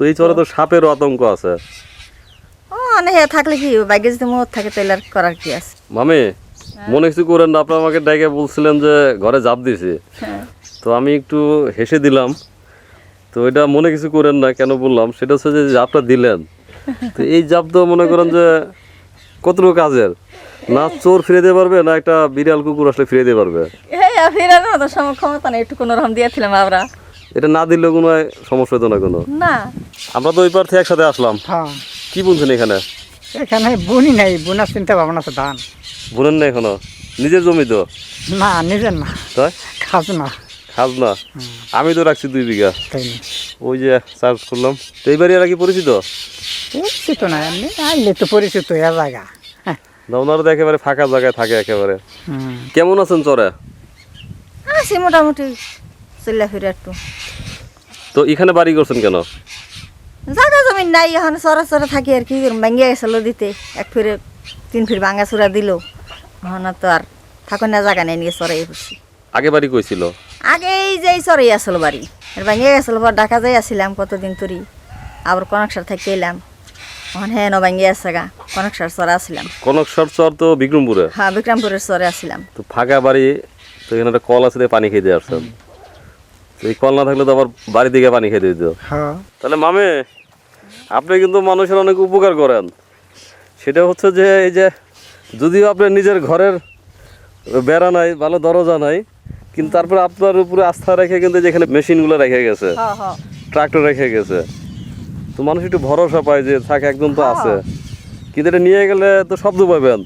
তো এই চরে তো সাপেরও আতঙ্ক আছে। ও মানে থাকলে কি বাইকে যদি মত থাকে তাহলে আর করার কি আছে? মামি মনে কিছু করেন না? আপনি আমাকে ডেকে বলছিলেন যে ঘরে জাপ দিছি। হ্যাঁ। তো আমি একটু হেসে দিলাম। তো এটা মনে কিছু করেন না কেন বললাম? সেটা হচ্ছে যে জাপটা দিলেন। তো এই জাপ তো মনে করেন যে কতটুকু কাজের? না চোর ফিরে দিতে পারবে না একটা বিড়াল কুকুর আসলে ফিরে দিতে পারবে। মতো সময় ক্ষমতা নেই। একটু কোনো রকম দিয়েছিলাম আমরা। এটা না দিলে কোনো সমস্যা হতো না কোনো? না। আমরা তো ওই পার থেকে একসাথে আসলাম। হ্যাঁ। কি বলছেন এখানে? এখানে বুনি নাই বোনার চিন্তা ভাবনা আছে ধান। বোনেন না এখনও? নিজের জমি তো? না নিজের না। তাই? খাস না খাজ না আমি তো রাখছি দুই বিঘা। ওই যে চার্জ করলাম। তো এইবারই এরা কি পরিচিত? পরিচিত না এমনি আইলে তো পরিচিত এ জায়গা। হ্যাঁ। না ওনারা তো একেবারে ফাঁকা জায়গায় থাকে একেবারে। কেমন আছেন চরে? আছি মোটামুটি। চলে ফিরে একটু তো এখানে বাড়ি করছেন কেন? জায়গা জমিন নাই এখন সরা সরা থাকি আর কি ভাঙ্গিয়া গেছিল দিতে এক ফিরে তিন ফির ভাঙ্গা চূড়া দিল। এখন তো আর থাকুন না জায়গা নেই নিয়ে সরাই পড়ছি আগে বাড়ি কইছিল আগে এই যে সরাই আসলো বাড়ি। আর ভাঙ্গিয়া গেছিল পর ঢাকা যাই আসছিলাম কতদিন তুরি আবার কনকসার থেকে এলাম। এখন হ্যাঁ ন ভাঙ্গিয়া আসছে গা কনকসার সরা আসছিলাম কনকসর চর তো বিক্রমপুরে হ্যাঁ বিক্রমপুরের সরে আসছিলাম তো ফাঁকা বাড়ি তো এখানে একটা কল আছে দিয়ে পানি খেতে আসছেন। তো এই কল না থাকলে তো আবার বাড়ি থেকে পানি খেতে দিত। হ্যাঁ। তাহলে মামে আপনি কিন্তু মানুষের অনেক উপকার করেন। সেটা হচ্ছে যে এই যে যদিও আপনার নিজের ঘরের বেড়া নাই ভালো দরজা নাই কিন্তু তারপরে আপনার উপরে আস্থা রেখে কিন্তু যেখানে মেশিনগুলো রেখে গেছে হ্যাঁ হ্যাঁ। ট্রাক্টর রেখে গেছে। তো মানুষ একটু ভরসা পায় যে থাক একদম তো আছে। কিন্তু এটা নিয়ে গেলে তো শব্দ পাবেন।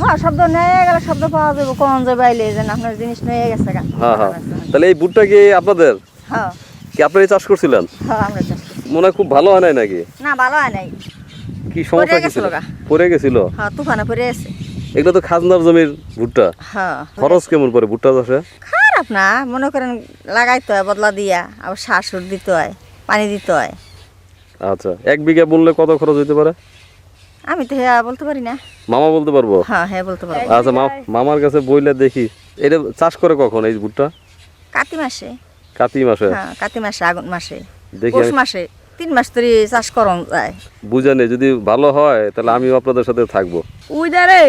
হ্যাঁ শব্দ নিয়ে গেলে শব্দ পাওয়া যাবে কোন যাবে আইলে যে আপনার জিনিস নিয়ে গেছে হ্যাঁ হ্যাঁ। তাহলে এই বুটটা কি আপনাদের? হ্যাঁ। কি আপনারাই চাষ করছিলেন? হ্যাঁ আমরা চাষ। মনে হয় খুব ভালো হয় নাই নাকি? না ভালো হয় নাই। কি সমস্যা কি ছিল? পড়ে গেছিল? হ্যাঁ তুফানে পড়ে আছে এগুলো তো খাজনার জমির ভুট্টা। হ্যাঁ খরচ কেমন পড়ে ভুট্টা চাষে? খারাপ না মনে করেন লাগাইতে হয় বদলা দিয়া আবার সার সুর দিতে হয় পানি দিতে হয়। আচ্ছা এক বিঘা বললে কত খরচ হইতে পারে? আমি তো হ্যাঁ বলতে পারি না। মামা বলতে পারব? হ্যাঁ হ্যাঁ বলতে পারব। আচ্ছা মা- মামার কাছে বইলে দেখি। এটা চাষ করে কখন এই ভুট্টা? কাতি মাসে। কাতি মাসে? হ্যাঁ কাতি মাসে আগুন মাসে। পৌষ মাসে তিন মাস ধরে চাষ করন যায়। বুঝে নেই যদি ভালো হয় তাহলে আমিও আপনাদের সাথে থাকব। উইদারে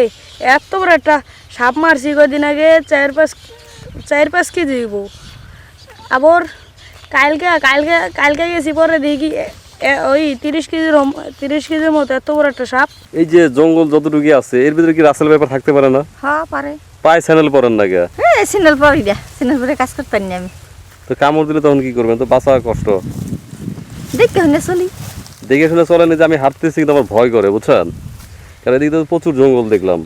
এত বড় একটা সাপ মারছি কদিন আগে চার পাঁচ চার পাঁচ কেজি দিব আবার কালকে কালকে কালকে গেছি পরে দেখি ওই তিরিশ কেজির তিরিশ কেজির মতো এত বড় একটা সাপ। এই যে জঙ্গল যতটুকু আছে এর ভিতরে কি রাসেল ব্যাপার থাকতে পারে না? হ্যাঁ পারে। পায়ে চ্যানেল পড়েন না গে হ্যাঁ পরে দিয়া সিগন্যাল পরে কাজ করতে পারি না আমি। তো কামড় দিলে তখন কি করবেন? তো বাঁচা কষ্ট। দেখতে হলে চলি। দেখে শুনে চলেন যে আমি হাঁটতেছি কিন্তু আমার ভয় করে বুঝছেন? কারণ এদিকে তো প্রচুর জঙ্গল দেখলাম।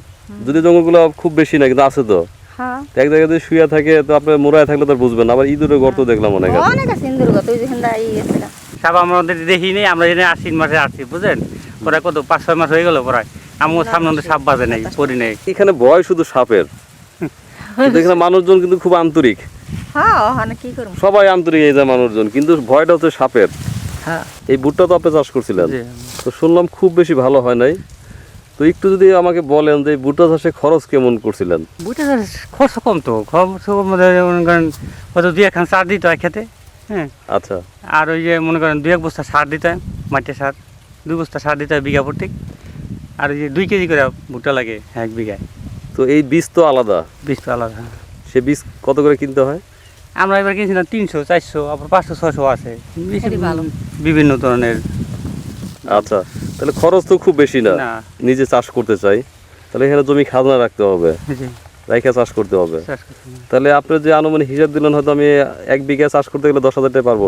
যদি জঙ্গলগুলো খুব বেশি না কিন্তু আছে তো। হ্যাঁ। এক জায়গায় যদি শুয়ে থাকে তো আপনার মোড়ায় থাকলে তো বুঝবেন না। আবার ইঁদুরের গর্ত দেখলাম অনেক অনেক আছে ইন্দুর্গত ওই যেখান দিয়ে ই আছে না। সাপ আমরা ওদের দেখিনি আমরা এখানে আশ্বিন মাসে আসছি বুঝলেন? প্রায় কত পাঁচ ছয় মাস হয়ে গেল প্রায় আমিও সামনে সাপ বাজে নেই পড়ি নেই। এখানে ভয় শুধু সাপের। এখানে মানুষজন কিন্তু খুব আন্তরিক। হ্যাঁ সবাই আন্তরিক এই যে মানুষজন কিন্তু ভয়টা হচ্ছে সাপের। হ্যাঁ। এই ভুট্টা তো আপনি চাষ করছিলেন। তো শুনলাম খুব বেশি ভালো হয় নাই। তো একটু যদি আমাকে বলেন যে ভুট্টা চাষে খরচ কেমন করছিলেন? বুঝতে খরচ কম তো খরচ কম মনে হয়তো দুই একখান সার দিতে হয় খেতে হ্যাঁ। আচ্ছা। আর ওই যে মনে করেন দুই এক বস্তা সার দিতে হয় মাটির সার দুই বস্তা সার দিতে হয় বিঘা প্রত্যেক। আর ওই যে দুই কেজি করে ভুট্টা লাগে এক বিঘায়। তো এই বীজ তো আলাদা? বীজ তো আলাদা হ্যাঁ। সে বীজ কত করে কিনতে হয়? আমরা এবার কিনছিলাম তিনশো চারশো আবার পাঁচশো ছশো আছে। বিভিন্ন ধরনের। আচ্ছা তাহলে খরচ তো খুব বেশি না? নিজে চাষ করতে চাই তাহলে এখানে জমি খাজনা রাখতে হবে। রাইখা চাষ করতে হবে। চাষ করতে হবে। তাহলে আপনি যে আনুমানিক হিসাব দিলেন হয়তো আমি এক বিঘা চাষ করতে গেলে দশ হাজার টাকা পারব।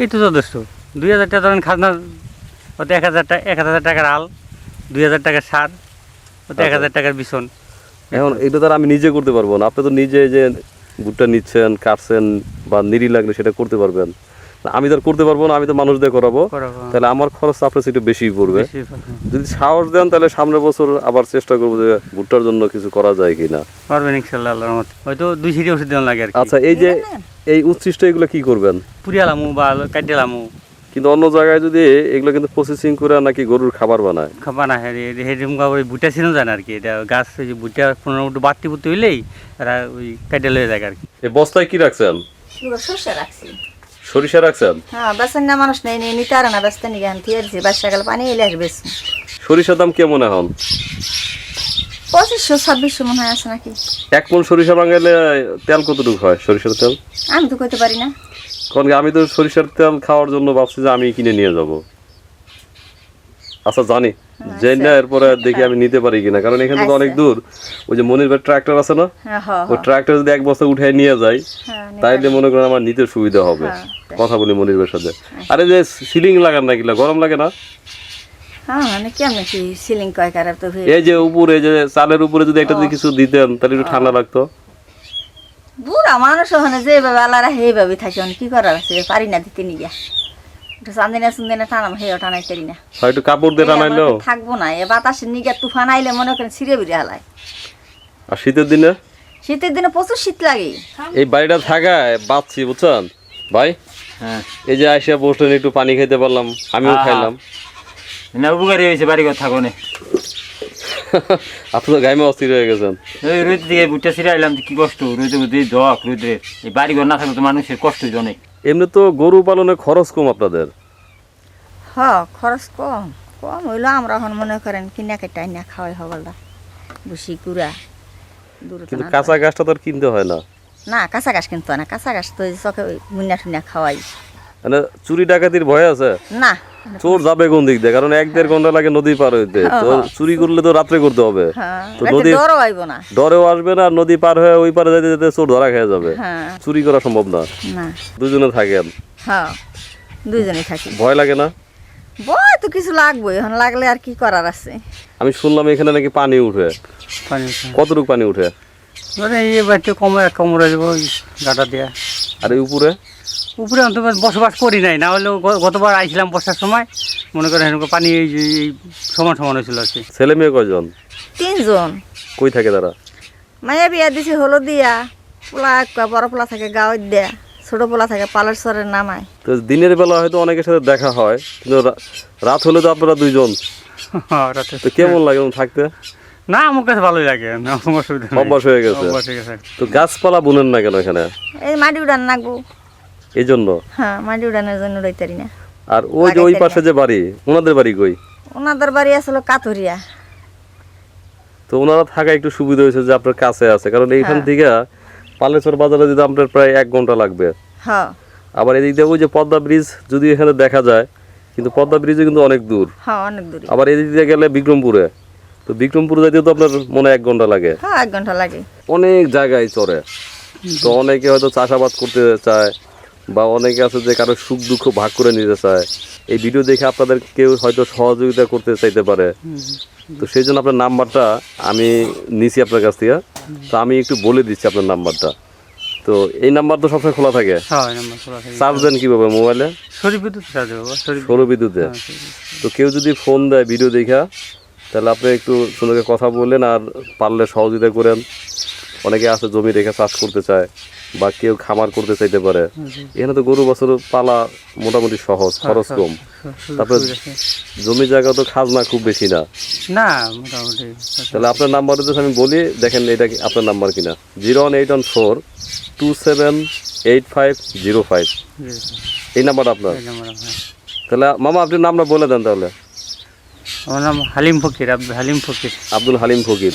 এই তো যথেষ্ট। দুই হাজার টাকা ধরেন খাজনার ওতে এক হাজার টাকা এক হাজার টাকার আল দুই হাজার টাকার সার ওতে এক। হাজার টাকার বিছন। এখন এটা তো আমি নিজে করতে পারব না। আপনি তো নিজে যে ভুট্টা নিচ্ছেন কাটছেন বা নিরি লাগলে সেটা করতে পারবেন। আমি তো করতে পারব না আমি তো মানুষ দিয়ে করাবো। তাহলে আমার খরচ আপনার একটু বেশি পড়বে। যদি সাহস দেন তাহলে সামনের বছর আবার চেষ্টা করব যে ভুট্টার জন্য কিছু করা যায় কিনা। পারবেন ইনশাল্লাহ আল্লাহর রহমতে। হয়তো দুই সিটি ওষুধ দেওয়া লাগে আচ্ছা এই যে এই উচ্ছিষ্ট এগুলো কি করবেন? পুরিয়ালামু বা কাটিয়ালামু কিন্তু অন্য জায়গায় যদি এগুলো কিন্তু প্রসেসিং করে নাকি গরুর খাবার বানায়? খাবা না হ্যাঁ হেডিম ওই বুটা ছিল জানে আর কি এটা গাছ ওই যে বুটা পনেরো ফুট বাড়তি বুটতে হইলেই এরা ওই কাটিয়ে লয়ে যায় আর কি। এই বস্তায় কি রাখছেন? শস্য রাখছি। সরিষা রাখছেন? হ্যাঁ বেসন না মানুষ নেই নিয়ে নিতে আর না বেসতে নিয়ে আনতে দিয়েছি বর্ষাকাল পানি এলে আর বেশ সরিষার দাম কেমন এখন? পঁচিশশো ছাব্বিশশো মনে হয় আছে নাকি। এক মন সরিষা বাঙালে তেল কতটুকু হয় সরিষার তেল? আমি তো কইতে পারি না। কারণ আমি তো সরিষার তেল খাওয়ার জন্য ভাবছি যে আমি কিনে নিয়ে যাব। আচ্ছা জানি। না এরপরে দেখি আমি নিতে পারি কিনা। কারণ এখানে তো অনেক আচ্ছা। দূর। ওই যে মনির ভাই ট্রাক্টর আছে না? হ্যাঁ হ্যাঁ ওই ট্রাক্টর যদি এক বস্তা উঠে নিয়ে যাই হ্যাঁ, তাইলে মনে করেন আমার নিতে সুবিধা হবে। হ্যাঁ। কথা বলি মনির ভাইয়ের সাথে আরে যে সিলিং লাগান না কিলা গরম লাগে না? হ্যাঁ মানে এই যে উপরে যে চালের উপরে যদি একটা যদি কিছু দিতেন তাহলে একটু ঠান্ডা লাগতো। বুড়া মানুষ ওখানে যেভাবে আলারা সেইভাবে থাকে ওখানে কি করার আছে? পারি না দিতে নিয়ে একটু চান্দিনা চুন্দিনা টানাম সেই টানাই পারি না হয়তো কাপড় দিয়ে টানাইলো? থাকব না এ বাতাসের নিগে তুফান আইলে মনে করেন ছিঁড়ে বিড়ে হালায়। আর শীতের দিনে? শীতের দিনে প্রচুর শীত লাগে। এই বাড়িটা থাকায় বাঁচছি বুঝছেন? ভাই? হ্যাঁ। এই যে আইসা বসলেন একটু পানি খেতে পারলাম আমিও। খাইলাম। না উপকারী হয়েছে বাড়ি ঘর থাকো না আপনি তো গাইমে অস্থির হয়ে গেছেন। ওই রোদ দিকে বুটটা ছিঁড়ে আইলাম যে কি কষ্ট রোদে মধ্যে দক রোদে। এই বাড়ি ঘর না থাকলে তো মানুষের কষ্ট অনেক। এমনি তো গরু পালনে খরচ কম আপনাদের। হ খরচ কম। কম হইল আমরা এখন মনে করেন কিনা কেটাই না খাওয়াই হবলটা বুসি কুড়া কিন্তু কাঁচা গাছটা তো আর কিনতে হয় না। না কাঁচা ঘাস কিনতো না। কাঁচা ঘাস তো চকে মুন্না টুন্না খাওয়াই। মানে চুরি ডাকাতির ভয় আছে? না। চোর যাবে কোন দিক দিয়ে? কারণ এক দেড় ঘণ্টা লাগে নদী পার হইতে। তো চুরি করলে তো রাত্রে করতে হবে। হ্যাঁ। তো নদী ডরও আইব না। ডরেও আসবে না আর নদী পার হয়ে ওই পারে যেতে যেতে চোর ধরা খেয়ে যাবে। হ্যাঁ। চুরি করা সম্ভব না। না। দুজনে থাকেন। হ্যাঁ। দুইজনে থাকি। ভয় লাগে না? বয় তো কিছু লাগবে। এখন লাগলে আর কি করার আছে? আমি শুনলাম এখানে নাকি পানি উঠে। পানি কতটুকু পানি উঠে? ধরে এই বাড়িতে কমে কমরে যাব গাটা দিয়া। আর এই উপরে? উপরে অন্তত বসবাস করি নাই। না হলেও গতবার আইছিলাম বর্ষার সময়। মনে করেন এরকম পানি এই এই সমান সমান হয়েছিল আর কি। ছেলে মেয়ে কয়জন? তিনজন। কই থাকে তারা? মায়া বিয়া দিছে হলো দিয়া পোলা বড় পোলা থাকে গাঁৱত দেয়া। ছোট পোলা থাকে পালের সরের নামায়। তো দিনের বেলা হয়তো অনেকের সাথে দেখা হয় কিন্তু রাত হলে তো আপনারা দুইজন। রাতে। তো কেমন লাগে থাকতে? না আমার কাছে ভালোই লাগে। না অসুবিধা অভ্যাস হয়ে গেছে। অভ্যাস হয়ে গেছে। তো গাছপালা বুনেন না কেন এখানে? এই মাটি উড়ান নাগবো এই জন্য হ্যাঁ মাটি উড়ানোর জন্য রইতারি না। আর ওই যে ওই পাশে যে বাড়ি ওনাদের বাড়ি কই? ওনাদের বাড়ি আসলে কাতরিয়া। তো ওনারা থাকা একটু সুবিধা হয়েছে যে আপনার কাছে আছে কারণ এইখান হ্যাঁ। থেকে পালেশ্বর বাজারে যদি আপনার প্রায় এক ঘণ্টা লাগবে। হ্যাঁ। আবার এদিক দিয়ে ওই যে পদ্মা ব্রিজ যদি এখানে দেখা যায় কিন্তু পদ্মা ব্রিজও কিন্তু অনেক দূর। হ্যাঁ অনেক দূরে। আবার এদিক দিয়ে গেলে বিক্রমপুরে। তো বিক্রমপুরে যাইতেও তো আপনার মনে এক ঘণ্টা লাগে। হ্যাঁ এক ঘণ্টা লাগে। অনেক জায়গায় চড়ে। তো অনেকে হয়তো চাষাবাদ করতে চায় বা অনেকে আছে যে কারও সুখ দুঃখ ভাগ করে নিতে চায়। এই ভিডিও দেখে আপনাদের কেউ হয়তো সহযোগিতা করতে চাইতে পারে। তো সেই জন্য আপনার নাম্বারটা আমি নিছি আপনার কাছ থেকে। তো আমি একটু বলে দিচ্ছি আপনার নাম্বারটা। তো এই নাম্বার তো সবসময় খোলা থাকে? হ্যাঁ চার্জ দেন কীভাবে মোবাইলে? সৌর বিদ্যুতে। তো কেউ যদি ফোন দেয় ভিডিও দেখা তাহলে আপনি একটু সুন্দর করে কথা বললেন আর পারলে সহযোগিতা করেন। অনেকে আছে জমি রেখে চাষ করতে চায়। বা কেউ খামার করতে চাইতে পারে এখানে তো গরু বছর পালা মোটামুটি সহজ খরচ কম। তারপরে জমি জায়গা তো খাজনা খুব বেশি না। না মোটামুটি। তাহলে আপনার নাম্বার যদি আমি বলি দেখেন এটা আপনার নাম্বার কিনা। Zero one eight one four two seven eight five zero five. এই নাম্বার আপনার। তাহলে মামা আপনি নামটা বলে দেন তাহলে। আমার নাম হালিম ফকির হালিম ফকির। আব্দুল হালিম ফকির।